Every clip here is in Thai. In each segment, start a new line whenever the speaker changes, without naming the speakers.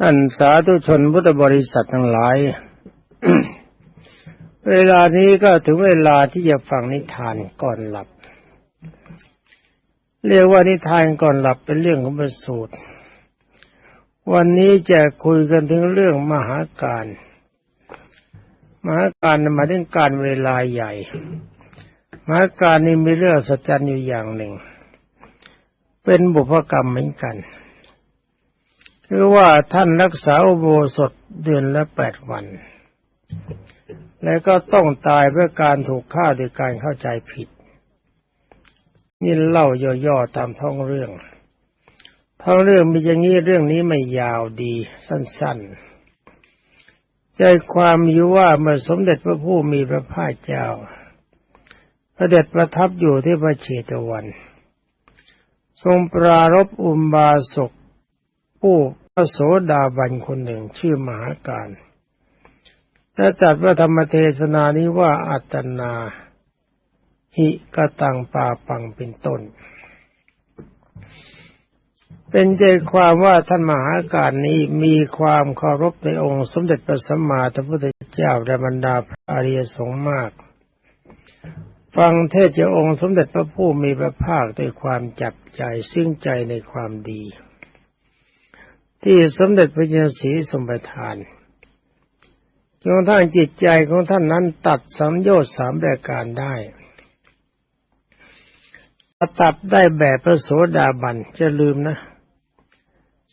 ท่านสาธุชนพุทธบริษัททั้งหลาย เวลานี้ก็ถึงเวลาที่จะฟังนิทานก่อนหลับ เรียกว่านิทานก่อนหลับเป็นเรื่องของประสูตร วันนี้จะคุยกันถึงเรื่องมหาการ มหาการมาถึงการเวลาใหญ่ มหาการนี้มีเรื่องสัจจันอยู่อย่างหนึ่ง เป็นบุพกรรมเหมือนกัน คือว่าท่านรักษาอุโบสถเดือนละแปดวัน แล้วก็ต้องตายเพื่อการถูกฆ่าโดยการเข้าใจผิด นี่เล่าย่อๆตามท้องเรื่องท้องเรื่องมีอย่างนี้เรื่องนี้ไม่ยาวดีสั้นๆ ใจความอยู่ว่าเมื่อสมเด็จพระผู้มีพระภาคเจ้า พระเด็จประทับอยู่ที่พระเชตวัน ทรงปรารบอุมบาสก ผู้พระโสดาบันคนหนึ่งชื่อมหาการและจัดพระธรรมเทศนานี้ว่าอัตนาหิกตังปาปังเป็นต้น เป็นใจความว่าท่านมหาการนี้มีความเคารพในองค์สมเด็จพระสัมมาสัมพุทธเจ้าและบรรดาพระอริยสงฆ์มาก ฟังเทศจาองค์สมเด็จพระผู้มีพระภาคด้วยความจับใจซึ่งใจในความดี ที่สมเด็จพระเจ้าศรีสมบัติทานจนทั่งจิตใจของท่านนั้นตัดสัมโยชน์สามรายการได้ตัดได้แบบพระโสดาบันจะลืมนะ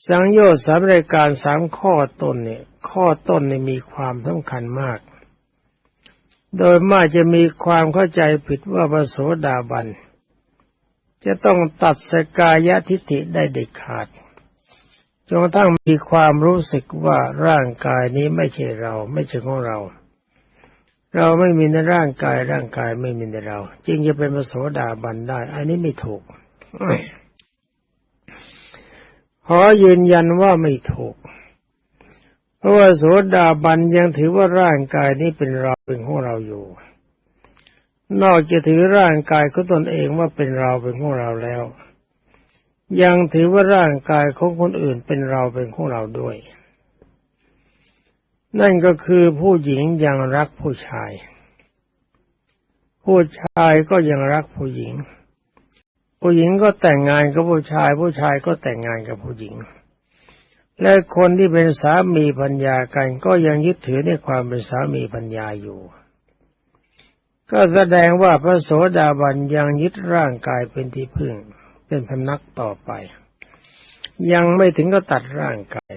สังโยชน์สามรายการสามข้อต้นเนี่ย ข้อต้นเนี่ยมีความสำคัญมาก โดยมากจะมีความเข้าใจผิดว่าพระโสดาบัน จะต้องตัดสกายทิฏฐิได้เด็ดขาด นกระทั่งมีความรู้สึกว่าร่างกายนี้ไม่ใช่เรา ไม่ใช่ของเรา เราไม่มีในร่างกายร่างกายไม่มีในเรา จึงจะเป็นพระโสดาบันได้ อันนี้ไม่ถูกขอยืนยันว่าไม่ถูก เพราะว่าโสดาบันยังถือว่าร่างกายนี้เป็นเราเป็นของเราอยู่ นอกจากถือร่างกายของตนเองว่าเป็นเราเป็นของเราแล้ว ยังถือว่าร่างกายของคนอื่นเป็นเราเป็นของเราด้วย นั่นก็คือผู้หญิงยังรักผู้ชาย ผู้ชายก็ยังรักผู้หญิง ผู้หญิงก็แต่งงานกับผู้ชาย ผู้ชายก็แต่งงานกับผู้หญิง และคนที่เป็นสามีพัญญากันก็ยังยึดถือในความเป็นสามีพัญญาอยู่ ก็แสดงว่าพระโสดาบันยังยึดร่างกายเป็นที่พึ่ง เป็นพนักต่อไป ยังไม่ถึงก็ตัดร่างกาย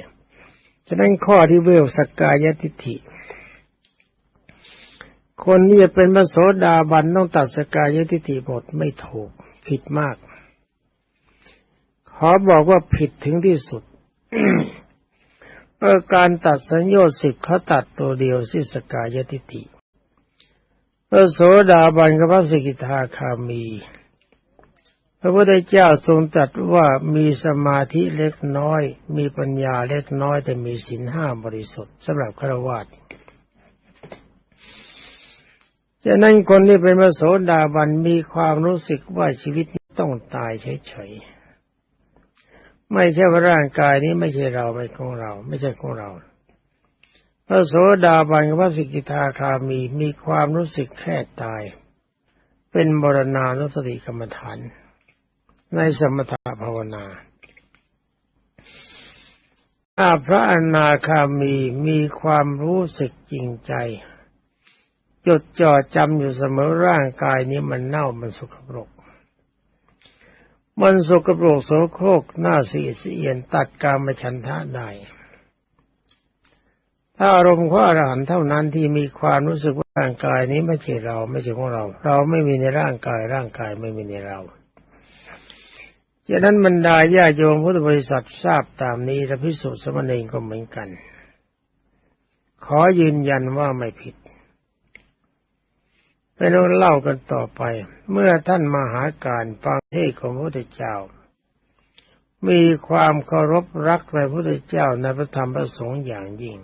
ฉะนั้นข้อที่เวลสกกายทิฐิ คนนี้จะเป็นพระโสดาบันต้องตัดสกายทิฐิหมดไม่ถูก ผิดมาก ขอบอกว่าผิดถึงที่สุดเมื่อการตัดสัญญาสิบเขาตัดตัวเดียวสิสกายทิฐิพระโสดาบันกับพระสกิทาคามี พระพุทธเจ้าทรงตรัสว่ามีสมาธิเล็กน้อย มีปัญญาเล็กน้อยแต่มีศีลห้าบริสุทธิ์สำหรับฆราวาสฉะนั้นคนที่เป็นพระโสดาบันมีความรู้สึกว่าชีวิตนี้ต้องตายเฉยๆ ไม่ใช่ว่าร่างกายนี้ไม่ใช่เราไม่ของเรา ไม่ใช่ของเรา พระโสดาบันกับพระสิกิทาคามีมีความรู้สึกแค่ตาย เป็นบรณานุสติกรรมฐาน ในสมถภาวนาถ้าพระอนาคามีมีความรู้สึกจริงใจ จดจ่อจำอยู่เสมอร่างกายนี้มันเน่ามันสกปรก มันสกปรกโสโครกหน้าสีเสียนตัดกามฉันทะได้ถ้าอารมณ์ของอรหันต์เท่านั้นที่มีความรู้สึกว่าร่างกายนี้ไม่ใช่เราไม่ใช่ของเรา เราไม่มีในร่างกายร่างกายไม่มีในเรา ฉะนั้นบรรดาญาโยมพุทธบริษัททราบตามนี้และพิสุทธิ์สมณีก็เหมือนกัน ขอยืนยันว่าไม่ผิดไปโน้นเล่ากันต่อไป เมื่อท่านมหาการฟังเทศของพระพุทธเจ้า มีความเคารพรักในพระพุทธเจ้าในพระธรรมประสงค์อย่างยิ่ง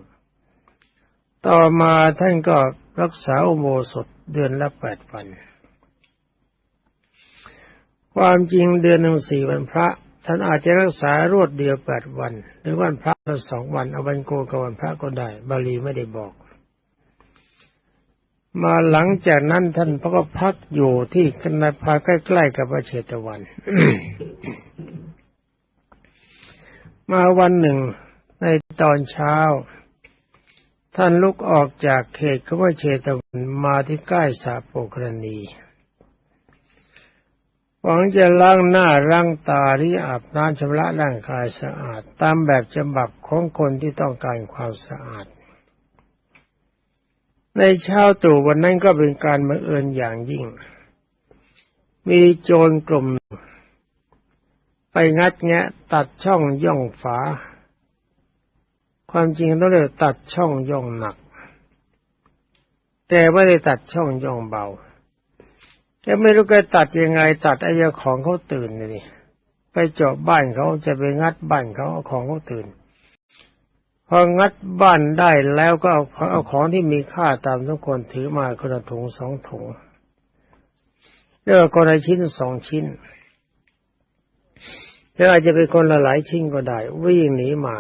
ต่อมาท่านก็รักษาอุโบสถเดือนละแปดวัน ความจริงเดือนหนึ่งสี่วันพระ ท่านอาจจะรักษารวดเดียวแปดวัน หรือวันพระละสองวันเอาวันโกกับวันพระก็ได้ บาลีไม่ได้บอก มาหลังจากนั้นท่านพระก็พักอยู่ที่กันนาพาใกล้ๆกับพระเชตวัน มาวันหนึ่งในตอนเช้า ท่านลุกออกจากเขตของพระเชตวันมาที่ใกล้สาโปกรณี หวังจะล้างหน้าล้างตาหรืออาบน้ำชำระร่างกายสะอาด ตามแบบฉบับของคนที่ต้องการความสะอาด ในเช้าตรู่วันนั้นก็เป็นการบังเอิญอย่างยิ่ง มีโจรกลุ่ม ไปงัดแงะตัดช่องย่องฝา ความจริงต้องเรียกตัดช่องย่องหนัก แต่ไม่ได้ตัดช่องย่องเบา แกไม่รู้แกตัดยังไง ตัดไอ้เจ้าของเขาตื่นเลยไปเจาะบ้านเขาจะไปงัดบ้านเขาเอาของเขาตื่น พองัดบ้านได้แล้วก็เอาเอาของที่มีค่าตามทุกคนถือมาคนละถุงสองถุงเลือกคนละชิ้นสองชิ้นหรืออาจจะเป็นคนละหลายชิ้นก็ได้ วิ่งหนีมา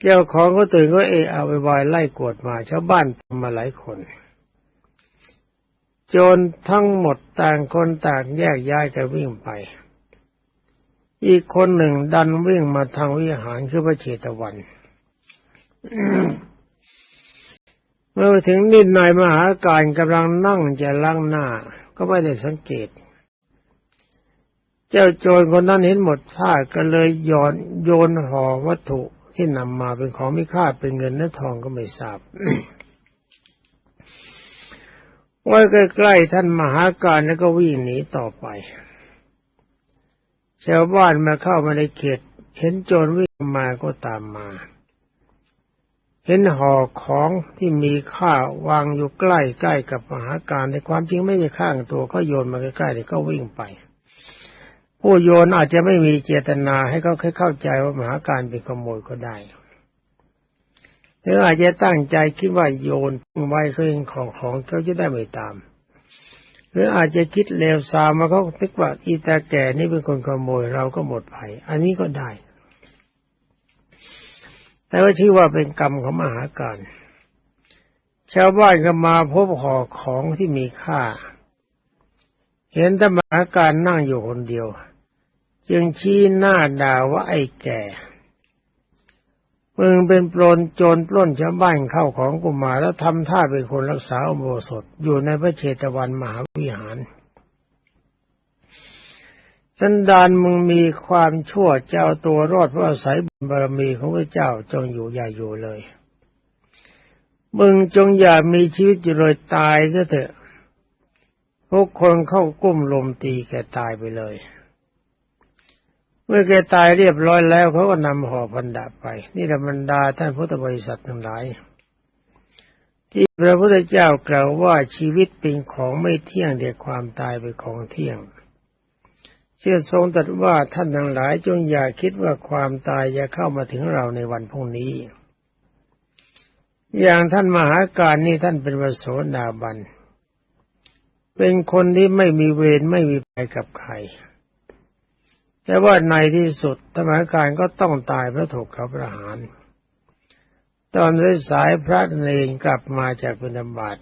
เจ้าของก็ตื่นก็เอะเอาไปวายไล่กวดมาชาวบ้านมาหลายคน โจรทั้งหมดต่างคนต่างแยกย้ายกันวิ่งไป อีกคนหนึ่งดันวิ่งมาทางวิหารคือพระเชตวัน เมื่อถึงนิดหน่อยมหาการกำลังนั่งจะล้างหน้า ก็ไม่ได้สังเกต เจ้าโจรคนนั้นเห็นหมดท่าก็เลยโยนโยนห่อวัตถุที่นำมาเป็นของมีค่าเป็นเงินและทองก็ไม่ทราบ ไว้ใกล้ๆท่านมหาการแล้วก็วิ่งหนีต่อไปชาวบ้านมาเข้ามาในเขต เห็นโจรวิ่งมาก็ตามมา เห็นห่อของที่มีค่าวางอยู่ใกล้ใกล้กับมหาการในความจริงไม่ใช่ข้างตัวก็โยนมาใกล้ๆเลยก็วิ่งไป ผู้โยนอาจจะไม่มีเจตนาให้เขาเข้าใจว่ามหาการเป็นขโมยก็ได้ หรืออาจจะตั้งใจคิดว่าโยนไว้เขาเองของของเขาจะได้ไม่ตาม หรืออาจจะคิดเลวซามมาเขาคิดว่าอีตาแก่นี่เป็นคนขโมยเราก็หมดภัย อันนี้ก็ได้ แต่ว่าชื่อว่าเป็นกรรมของมหาการชาวบ้านก็มาพบห่อของที่มีค่า เห็นธรรมหาการนั่งอยู่คนเดียว จึงชี้หน้าด่าว่าไอ้แก่ มึงเป็นปลนโจรปล้นชาวบ้านเข้าของกุมารแล้วทำท่าเป็นคนรักษาอุโบสถอยู่ในพระเชตวันมหาวิหารสันดานมึงมีความชั่วเจ้าตัวรอดเพราะอาศัยบุญบารมีของพระเจ้าจงอยู่อย่าอยู่เลย มึงจงอย่ามีชีวิตอยู่เลยตายซะเถอะพวกคนเข้ากุ้มลมตีแกตายไปเลย เมื่อแกตายเรียบร้อยแล้วเขาก็นำห่อพันดาไป นี่ธรรมดาท่านพุทธบริษัททั้งหลาย ที่พระพุทธเจ้ากล่าวว่าชีวิตเป็นของไม่เที่ยงเดียความตายเป็นของเที่ยง เชื่อทรงตรัสว่าท่านทั้งหลายจงอย่าคิดว่าความตายจะเข้ามาถึงเราในวันพรุ่งนี้ อย่างท่านมหาการนี่ท่านเป็นวโสดาบัน เป็นคนที่ไม่มีเวรไม่มีภัยกับใคร แต่ว่าในที่สุดธรรมการก็ต้องตายเพราะถูกเขาประหาร ตอนสายพระเนรกลับมาจากบิณฑบาต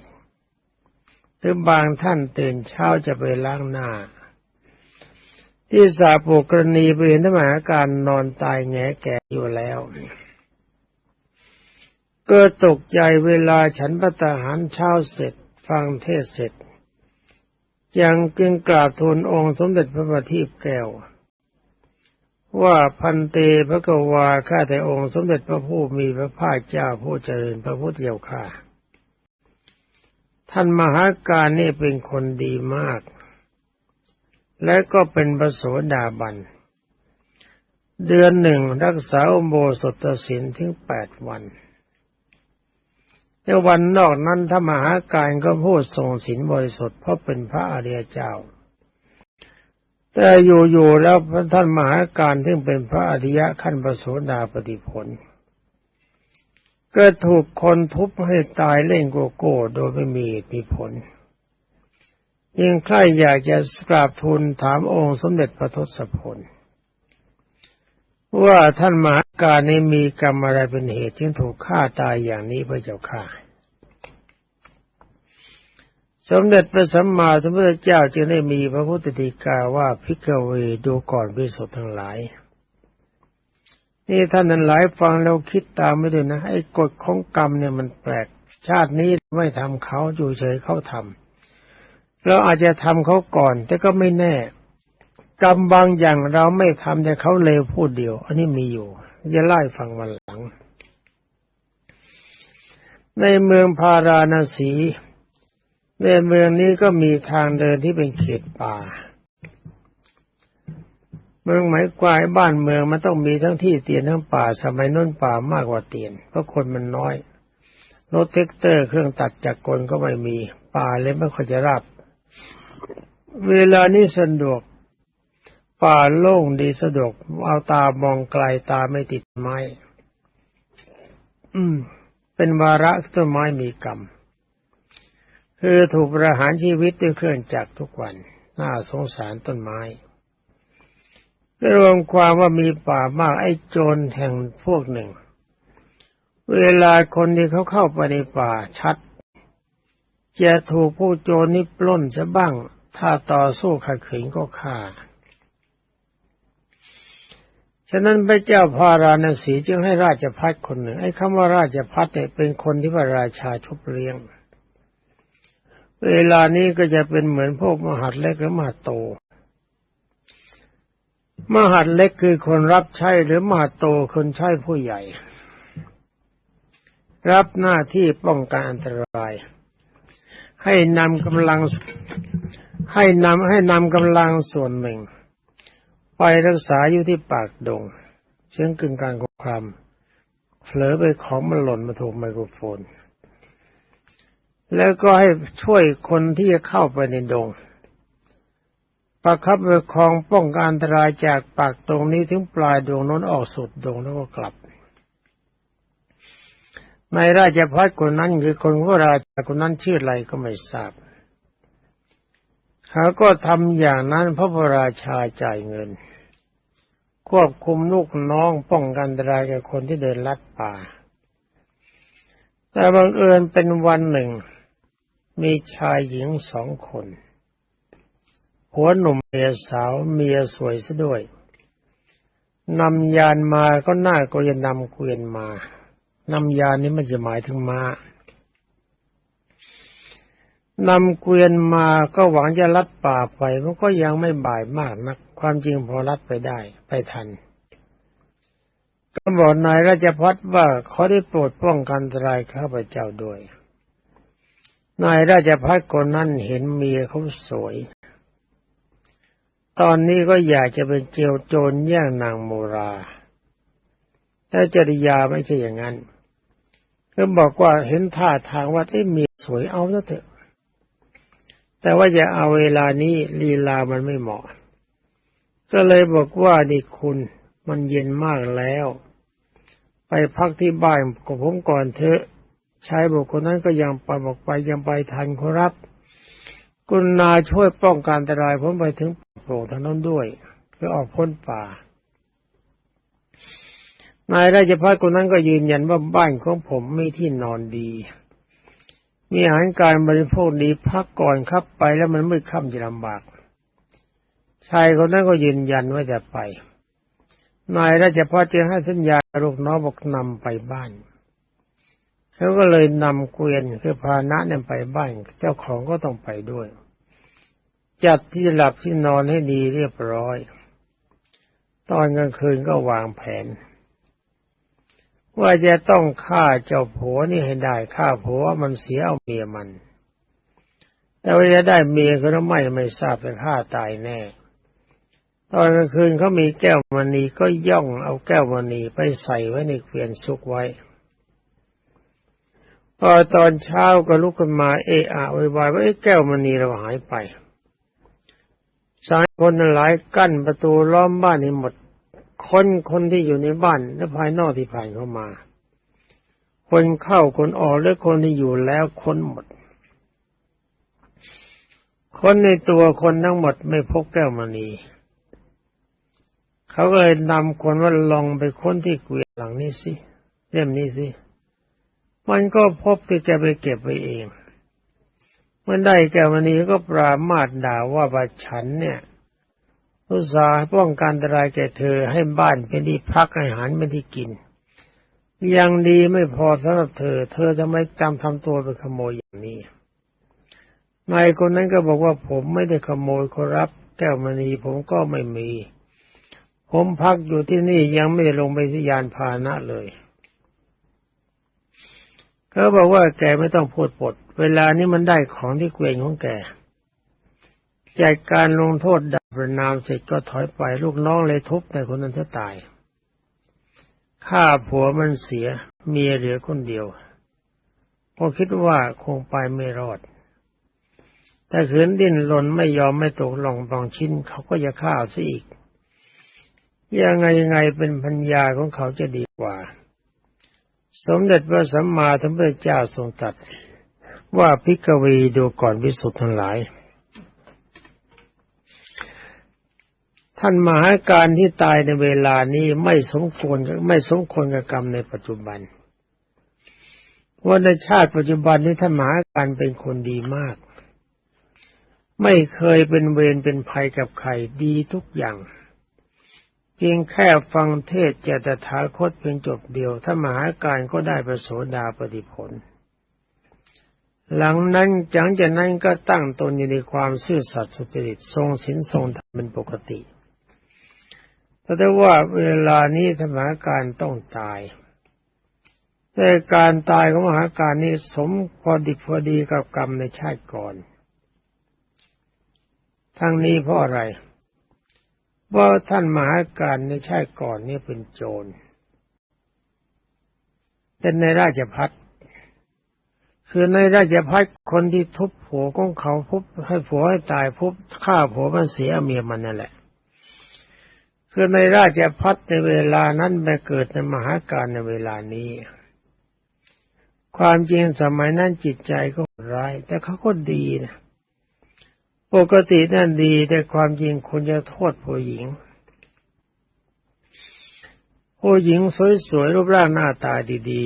หรือบางท่านตื่นเช้าจะไปล้างหน้า ที่สาปุกรณีไปเห็นธรรมการนอนตายแงแก่อยู่แล้วกิดตกใจเวลาฉันพระตาหารเช้าเสร็จ ฟังเทศเสร็จ ยังกึงกราบทูลองค์สมเด็จพระบัณฑิตแก้ว ว่าพันเตพระกวาข้าแต่องค์สมเด็จพระผู้มีพระภาคเจ้าผู้เจริญพระพุทธเจ้าข้าท่านมหาการนี่เป็นคนดีมาก และก็เป็นประโสดาบัน เดือนหนึ่งรักษาอุโบสถศีลถึงแปดวันในวันนอกนั้นถ้ามหาการก็พูดทรงศีลบริสุทธิ์เพราะเป็นพระอริยเจ้า แต่อยู่ๆแล้วท่านมหาการที่เป็นพระอริยะขั้นประโสดาปฏิผล ก็ถูกคนทุบให้ตายเล่นโกโก้โดยไม่มีมีผล ยิ่งใครอยากจะกราบทูลถามองค์สมเด็จพระทศพลว่าท่านมหาการนี้มีกรรมอะไรเป็นเหตุที่ถูกฆ่าตายอย่างนี้พระเจ้าค่ะ สมเด็จพระสัมมาสัมพุทธเจ้าจึงได้มีพระพุทธฎีกาว่าพิกเวดูก่อนพิสุทธ์ทั้งหลาย นี่ท่านนั้นหลายฟังแล้วคิดตามไม่ด้วยนะไอ้กฎของกรรมเนี่ยมันแปลกชาตินี้ไม่ทำเขาอยู่เฉยเขาทำเราอาจจะทำเขาก่อน แต่ก็ไม่แน่ กรรมบางอย่างเราไม่ทำแต่เขาเลวพูดเดียว อันนี้มีอยู่จะไล่ฟังวันหลัง ในเมืองพาราณสี ในเมืองนี้ก็มีทางเดินที่เป็นเขตป่า เมืองหมายกวายบ้านเมืองมันต้องมีทั้งที่เตียนทั้งป่า สมัยน้นป่ามากกว่าเตียนเพราะคนมันน้อยรถเท็กเตอร์เครื่องตัดจักรกลก็ไม่มี ป่าเลยไม่ค่อยจะราบเวลานี้สะดวก ป่าโล่งดีสะดวก เอาตามองไกลตาไม่ติดไม้ อืม เป็นวาระต้นไม้มีกรรม คือถูกประหารชีวิตด้วยเครื่องจักรทุกวัน น่าสงสารต้นไม้รวมความว่ามีป่ามากไอ้โจรแห่งพวกหนึ่ง เวลาคนที่เขาเข้าไปในป่าชัด จะถูกผู้โจรนี้ปล้นซะบ้าง ถ้าต่อสู้ขัดขืนก็ฆ่า ฉะนั้นพระเจ้าพาราณสีจึงให้ราชพัฒคนหนึ่ง ไอ้คำว่าราชพัฒเนี่ยเป็นคนที่พระราชาชุบเลี้ยงเเวลานี้ก็จะเป็นเหมือนพวกมหาดเล็กหรือมหาดโต มหาดเล็กคือคนรับใช้หรือมหาดโตคนใช้ผู้ใหญ่ รับหน้าที่ป้องกันอันตราย ให้นำกำลังให้นำให้นำกำลังส่วนหนึ่ง ไปรักษาอยู่ที่ปากดงเชื่องกึ่งกลางของความเผลอไปของมันหล่นมาถูกไมโครโฟน แล้วก็ให้ช่วยคนที่จะเข้าไปในดง ประคับประคองป้องกันอันตรายจากปากตรงนี้ถึงปลายดวงนั้นออกสุดดงแล้วก็กลับ ในราชพัฒคนนั้นคือคนพระราชาคนนั้นชื่ออะไรก็ไม่ทราบเขาก็ทำอย่างนั้นพระพระราชาจ่ายเงิน ควบคุมลูกน้องป้องกันอันตรายแก่คนที่เดินลัดป่าแต่บังเอิญเป็นวันหนึ่ง มีชายหญิงสองคน หัวหนุ่มเมียสาวเมียสวยซะด้วยนำยานมาก็น่าก็จะนำเกวียนมานำยานนี้มันจะหมายถึงมา้านำเกวียนมาก็หวังจะลัดป่าไปมันก็ยังไม่บ่ายมากนัก ความจริงพอลัดไปได้ ไปทัน ก็บอกนายราชพัฒว่าเขาได้โปรดป้องกันอันตรายข้าพเจ้าด้วย นายราชพัฒคนนั้นเห็นเมียเขาสวย ตอนนี้ก็อยากจะเป็นเจียวโจรแย่งนางโมราแต่จริยาไม่ใช่อย่างนั้นก็บอกว่าเห็นท่าทางว่าที่เมียสวยเอาซะเถอะ แต่ว่าจะเอาเวลานี้ลีลามันไม่เหมาะ ก็เลยบอกว่านี่คุณมันเย็นมากแล้ว ไปพักที่บ้านกับผมก่อนเถอะ ชายบุคคลนั้นก็ยังไปบอกไปยังไปทันครับ กุณนาช่วยป้องกันอันตรายผมไปถึงโปร่งทางนั้นด้วยเพื่อออกพ้นป่านายราชพัฒคนนั้นก็ยืนยันว่าบ้านของผมมีที่นอนดี มีอาหารการบริโภคดีพักก่อนครับไปแล้วมันไมืดค่ำจะลำบาก ชายคนนั้นก็ยืนยันว่าจะไป นายราชพัฒจึงให้สัญญาลูกน้องบอกนำไปบ้าน เขาก็เลยนำเกวียนคือพาหนะเนี่ยไปบ้านเจ้าของก็ต้องไปด้วย จัดที่หลับที่นอนให้ดีเรียบร้อย ตอนกลางคืนก็วางแผน ว่าจะต้องฆ่าเจ้าผัวนี่ให้ได้ฆ่าผัวมันเสียเอาเมียมัน แต่ว่าจะได้เมียก็ไม่ไม่ทราบแต่ฆ่าตายแน่ตอนกลางคืนเขามีแก้วมณีก็ย่องเอาแก้วมณีไปใส่ไว้ในเกวียนซุกไว้ พอตอนเช้าก็ลุกขึ้นมาเอะอะวายว่าไอ้แก้วมณีเราหายไป สายคนหลายกั้นประตูล้อมบ้านนี้หมด คนคนที่อยู่ในบ้านและภายนอกที่ผ่านเข้ามา คนเข้าคนออกหรือคนที่อยู่แล้วค้นหมด คนในตัวคนทั้งหมดไม่พบแก้วมณีเขาก็เลยนำคนว่าลองไปค้นที่เกวียนหลังนี้สิเล่มนี้สิ มันก็พบที่แกไปเก็บไว้เอง เมื่อได้แก้วมณีก็ปรามาสด่าว่าบาฉันเนี่ยอุตสาห์ป้องกันอันตรายแก่เธอให้บ้านเป็นที่พักอาหารเป็นที่กิน ยังดีไม่พอสำหรับเธอ เธอทำไมจำทำตัวเป็นขโมยอย่างนี้นายคนนั้นก็บอกว่าผมไม่ได้ขโมยขอรับ แก้วมณีผมก็ไม่มี ผมพักอยู่ที่นี่ยังไม่ได้ลงไปที่ยานพาหนะเลย เขาบอกว่าแกไม่ต้องพูดปด เวลานี้มันได้ของที่เกวียนของแกจัดการลงโทษดับประนามเสร็จก็ถอยไปลูกน้องเลยทุบในคนนั้นจะตายฆ่าผัวมันเสียเมียเหลือคนเดียวก็คิดว่าคงไปไม่รอด แต่ขืนดิ้นรนไม่ยอมไม่ตกลงบางชิ้นเขาก็จะฆ่าซะอีก ยังไงยังไงเป็นพัญญาของเขาจะดีกว่า สมเด็จพระสัมมาสัมพุทธเจ้าทรงตรัสว่าพิกวีดูก่อนวิสุทธ์ทั้งหลาย ท่านมหาการที่ตายในเวลานี้ไม่สมควรไม่สมควรกับกรรมในปัจจุบันว่าในชาติปัจจุบันนี้ท่านมหาการเป็นคนดีมาก ไม่เคยเป็นเวรเป็นภัยกับใครดีทุกอย่าง เพียงแค่ฟังเทศเจตถาคตเพียงจบเดียว ถ้ามหาการก็ได้ประโสดาปฏิผล หลังนั้นจังจากนั้นก็ตั้งตนอยู่ในความซื่อสัตย์สุจริตทรงศีลทรงธรรมเป็นปกติแต่ว่าเวลานี้ธรรมหาการต้องตาย แต่การตายของมหาการนี้สมพอดีพอดีกับกรรมในชาติก่อน ทั้งนี้เพราะอะไร ว่าท่านมหาการในชาติก่อนนี่เป็นโจรเป็นในราชพัฒคือในราชพัฒคนที่ทุบผัวของเขาพุบให้ผัวให้ตายพุบฆ่าผัวมันเสียเมียมันนั่นแหละ คือในราชพัฒในเวลานั้นไปเกิดในมหาการในเวลานี้ ความจริงสมัยนั้นจิตใจก็ร้าย แต่เขาก็ดีนะ ปกตินั่นดีแต่ความจริงคุณจะโทษผู้หญิง ผู้หญิงสวยๆรูปร่างหน้าตาดี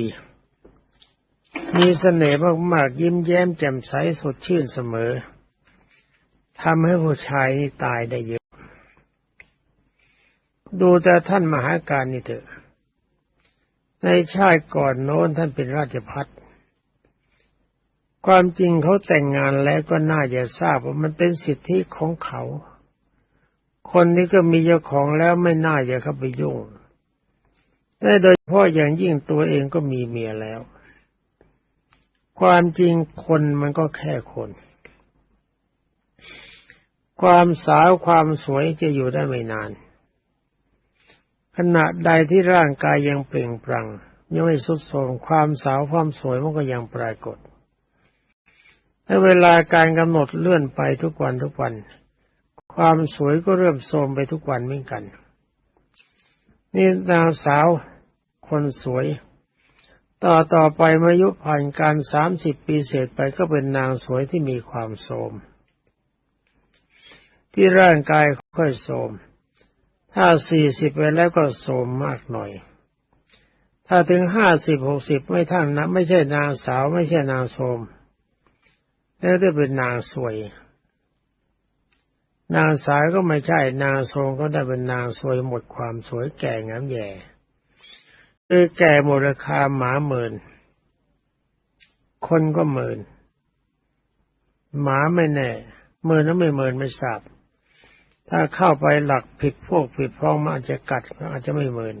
ๆ มีเสน่ห์มากๆ ยิ้มแย้มแจ่มใสสดชื่นเสมอทำให้ผู้ชายนี่ตายได้เยอะ ดูแต่ท่านมหาการนี่เถอะ ในชาติก่อนโน้นท่านเป็นราชพัฒ ความจริงเขาแต่งงานแล้วก็น่าจะทราบว่ามันเป็นสิทธิของเขา คนนี้ก็มีเจ้าของแล้วไม่น่าจะเข้าไปยุ่งแต่โดยเฉพาะอย่างยิ่งตัวเองก็มีเมียแล้ว ความจริงคนมันก็แค่คน ความสาวความสวยจะอยู่ได้ไม่นาน ขณะใดที่ร่างกายยังเปล่งปลั่งยังไม่สุดโทรมความสาวความสวยมันก็ยังปรากฏ และเวลาการกำหนดเลื่อนไปทุกวันทุกวัน ความสวยก็เริ่มโทรมไปทุกวันเหมือนกัน นี่นางสาวคนสวย ต่อต่อไปมายุผ่านการสามสิบปีเศษไปก็เป็นนางสวยที่มีความโทรมที่ร่างกายค่อยโทรมถ้าสี่สิบไปแล้วก็โสมมากหน่อย ถ้าถึงห้าสิบหกสิบไม่ท่านนะไม่ใช่นางสาวไม่ใช่นางโสม แล้วได้เป็นนางสวย นางสาวก็ไม่ใช่นางโสมก็ได้เป็นนางสวยหมดความสวยแก่งามแย่คือแก่หมดราคาหมาหมื่น คนก็หมื่น หมาไม่แน่หมื่นแล้วไม่หมื่นไม่ทราบถ้าเข้าไปหลักผิดพวกผิดพ้องมันอาจจะกัดอาจจะไม่เหมือน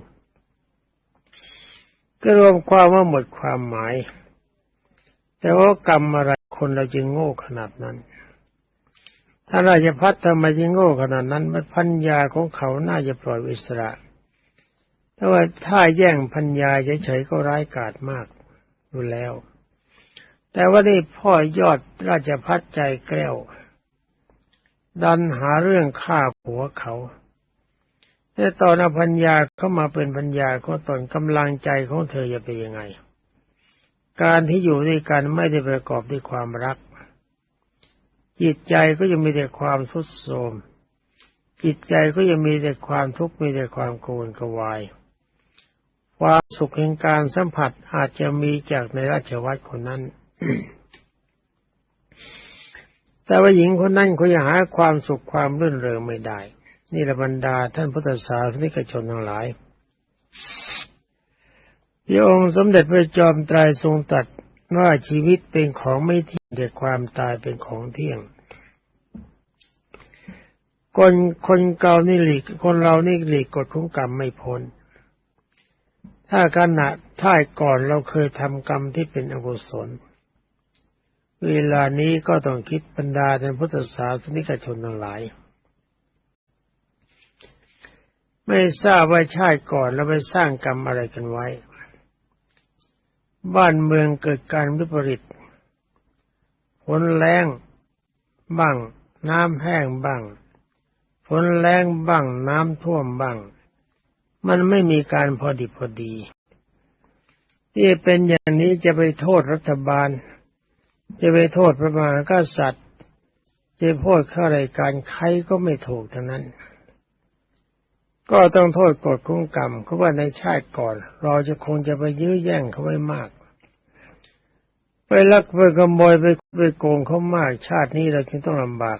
ก็รวมความว่าหมดความหมาย แต่ว่ากรรมอะไรคนเราจึงโง่ขนาดนั้น ถ้าราชพัฒทำไมจึงโง่ขนาดนั้นมันพัญญาของเขาน่าจะปล่อยอิสระแต่ว่าถ้าแย่งพัญญาเฉยๆก็ร้ายกาจมากอยู่แล้ว แต่ว่านี่พ่อยอดราชพัฒใจแกล้ว ดันหาเรื่องฆ่าผัวเขาแต่ตอนอภัญญาเข้ามาเป็นพัญญาก็ตอนกำลังใจของเธอจะเป็นยังไง การที่อยู่ด้วยกันไม่ได้ประกอบด้วยความรัก จิตใจก็จะมีแต่ความทุดโทรมจิตใจก็จะมีแต่ความทุกข์มีแต่ความโกรธกวาย ความสุขแห่งการสัมผัสอาจจะมีจากในราชวัตรคนนั้น แต่ว่าหญิงคนนั้นเขายังหาความสุขความรื่นเริงไม่ได้ นี่ละบรรดาท่านพุทธศาสนิกชนทั้งหลาย ที่องค์สมเด็จพระจอมไตรทรงตรัสว่าชีวิตเป็นของไม่เที่ยงแต่ความตายเป็นของเที่ยง คนคนเก่านี่หลีกคนเรานี่หลีกกฎของกรรมไม่พ้น ถ้าขณะท่ายก่อนเราเคยทำกรรมที่เป็นอกุศล เวลานี้ก็ต้องคิดบรรดาท่านพุทธศาสนิกชนทั้งหลาย ไม่ทราบว่าชาติก่อนเราไปสร้างกรรมอะไรกันไว้ บ้านเมืองเกิดการวิปริตฝนแรงบ้าง น้ำแห้งบ้างฝนแรงบ้างน้ำท่วมบ้าง มันไม่มีการพอดีพอดีที่เป็นอย่างนี้จะไปโทษรัฐบาล จะไปโทษพระมหากษัตริย์จะโทษข้าราชการใครก็ไม่ถูกทั้งนั้น ก็ต้องโทษกฎของกรรมเขาว่าในชาติก่อน เราจะคงจะไปยื้อแย่งเขาไว้มาก ไปลักไปขโมยไปไปโกงเขามาก ชาตินี้เราจึงต้องลำบาก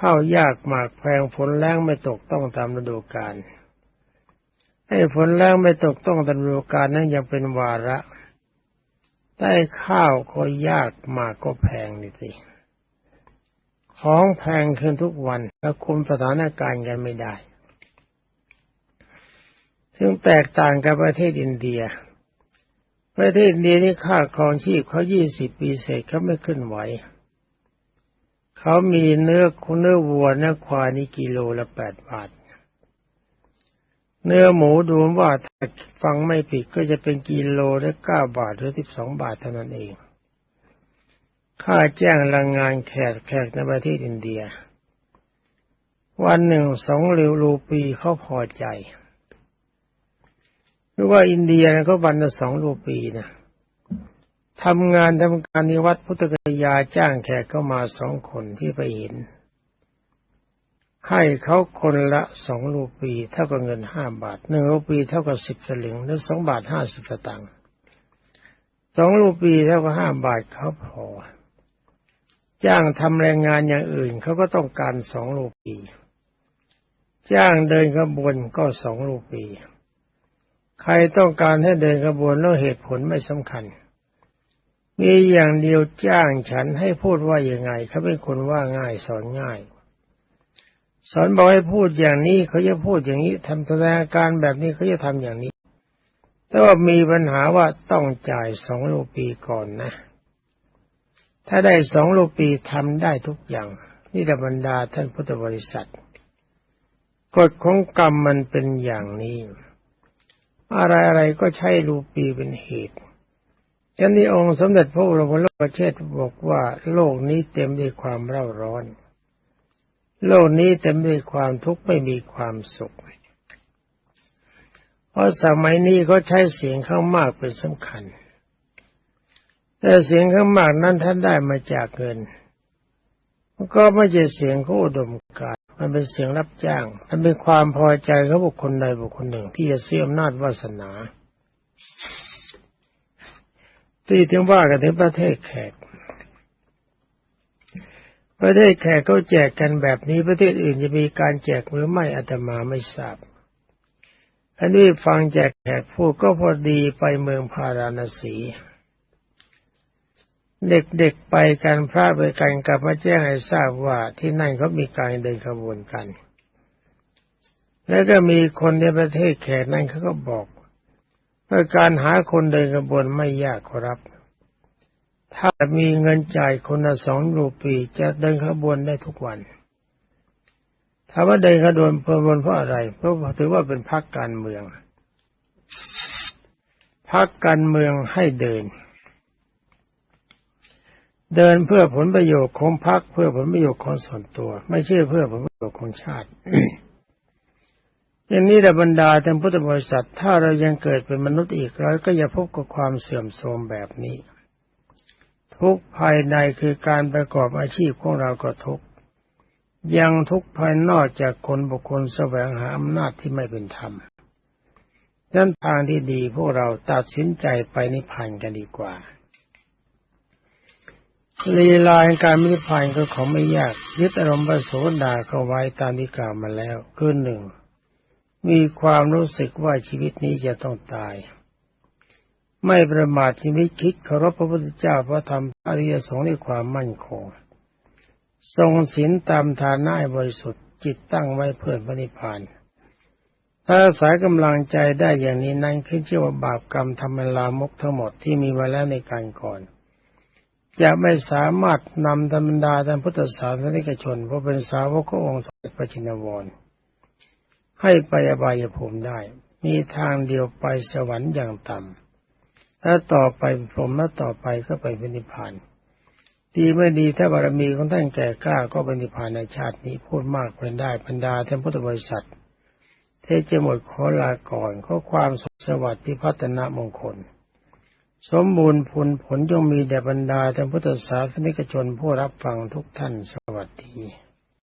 ข้าวยากหมากแพงฝนแรงไม่ตกต้องตามฤดูกาลให้ฝนแรงไม่ตกต้องตามฤดูกาลนั้นยังเป็นวาระได้ข้าวก็ยากหมากก็แพงนี่สิ ของแพงขึ้นทุกวัน แล้วคุมสถานการณ์กันไม่ได้ ซึ่งแตกต่างกับประเทศอินเดีย ประเทศอินเดียนี่ค่าครองชีพเขายี่สิบปีเศษเขาไม่ขึ้นไหว เขามีเนื้อคุณเนื้อวัวเนื้อควายนี่กิโลละแปดบาท เนื้อหมูดูว่าถ้าฟังไม่ผิดก็จะเป็นกิโลละเก้าบาทหรือสิบสองบาทเท่านั้นเอง ค่าแจ้งแรงงานแขกแขกในประเทศอินเดีย วันหนึ่งสองริวรูปีเขาพอใจรือว่าอินเดียเขาวันละสองรูปีนะทำงานทำการนิวัดพุทธกยาจ้างแขกเข้ามาสองคนที่ไปเห็น ให้เขาคนละสองรูปี เท่ากับเงินห้าบาทหนึ่งรูปีเท่ากับสิบสลึงหรือสองบาทห้าสิบสตางค์สองรูปีเท่ากับห้าบาทเขาพอ จ้างทำแรงงานอย่างอื่นเขาก็ต้องการสองรูปี จ้างเดินขบวนก็สองรูปี ใครต้องการให้เดินขบวนแล้วเหตุผลไม่สำคัญ มีอย่างเดียวจ้างฉันให้พูดว่าอยังไงเขาเป็นคนว่าง่ายสอนง่าย สอนบอกให้พูดอย่างนี้เขาจะพูดอย่างนี้ทำแสดงอาการแบบนี้เขาจะทำอย่างนี้ แต่ว่ามีปัญหาว่าต้องจ่ายสองรูปีก่อนนะ ถ้าได้สองรูปีทำได้ทุกอย่าง นี่ธรรมดาท่านพุทธบริษัท กฎของกรรมมันเป็นอย่างนี้ อะไรอะไรก็ใช้รูปีเป็นเหตุฉะนั้องค์สมเด็จพระบรมโลกเชษบอกว่า โลกนี้เต็มด้วยความเร่าร้อน โลกนี้เต็มด้วยความทุกข์ไม่มีความสุข เพราะสมัยนี้เขาใช้เสียงข้างมากเป็นสำคัญ แต่เสียงข้างมากนั้นท่านได้มาจากเงินก็ไม่ใช่เสียงเขาอุดมการ มันเป็นเสียงรับจ้าง มันเป็นความพอใจของบุคคลใดบุคคลหนึ่ง ที่จะเสื่อมนาจวาสนา ที่ถึงว่ากันถึงประเทศแขก ประเทศแขกเขาแจกกันแบบนี้ประเทศอื่นจะมีการแจกหรือไม่อาตมาไม่ทราบ อันนี้ฟังแจกแขกพูดก็พอดีไปเมืองพาราณสี เด็กๆไปกันพระไปกันกลับมาแจ้งให้ทราบว่าที่นั่นเขามีการเดินขบวนกัน แล้วก็มีคนในประเทศแขกนั้นเขาก็บอกว่าการหาคนเดินขบวนไม่ยากครับ ถ้ามีเงินจ่ายคนละสองรูปีจะเดินขบวนได้ทุกวันถามว่าเดินขบวนขบนเพราะอะไร เพราะถือว่าเป็นพรรคการเมืองพรรคการเมืองให้เดิน เดินเพื่อผลประโยชน์ของพรรคเพื่อผลประโยชน์ของส่วนตัว ไม่ใช่เพื่อผลประโยชน์ของชาติอย่างนี้แต่บรรดาท่านพุทธบริษัทถ้าเรายังเกิดเป็นมนุษย์อีกเราก็อย่าพบกับความเสื่อมโทรมแบบนี้ ทุกภายในคือการประกอบอาชีพของเราก็ทุกยังทุกภายนอกจากคนบุคคลแสวงหาอำนาจที่ไม่เป็นธรรมดังนั้นทางที่ดีพวกเราตัดสินใจไปนิพพานกันดีกว่า ลีลาแห่งการมินิพพานก็ของไม่ยากยึดอารมณ์พระโสดาเข้าไว้ตามที่กล่าวมาแล้วคือหนึ่งมีความรู้สึกว่าชีวิตนี้จะต้องตาย ไม่ประมาทชีวิตคิดเคารพพระพุทธเจ้าพระธรรมอริยสงฆ์ด้วยความมั่นคง ทรงศีลตามฐานะบริสุทธิ์จิตตั้งไว้เพื่อพระนิพพานถ้าอายกำลังใจได้อย่างนี้นั้นขึ้นชื่อว่าบาปกรรมธรรมลามกทั้งหมดที่มีมาแล้วในการก่อน จะไม่สามารถนำธรรมดาทางพุทธศาสนิกชน เพราะเป็นสาวกขององค์สมเด็จพระจินวร ให้ไปอบายภูมิได้ มีทางเดียวไปสวรรค์อย่างต่ำถ้าต่อไปพรหมแล้วต่อไปก็ไปเป็นนิพพาน ดีไม่ดีถ้าบารมีของท่านแก่กล้าก็เป็นนิพพานในชาตินี้พูดมากเป็นได้บรรดาท่านพุทธบริษัท เทจะหมดขอลาก่อนข้อความสุขสวัสดิ์พัฒนามงคล สมบูรณ์ผลผลจงมีแด่บรรดาท่านพุทธศาสนิกชนผู้รับฟังทุกท่านสวัสดี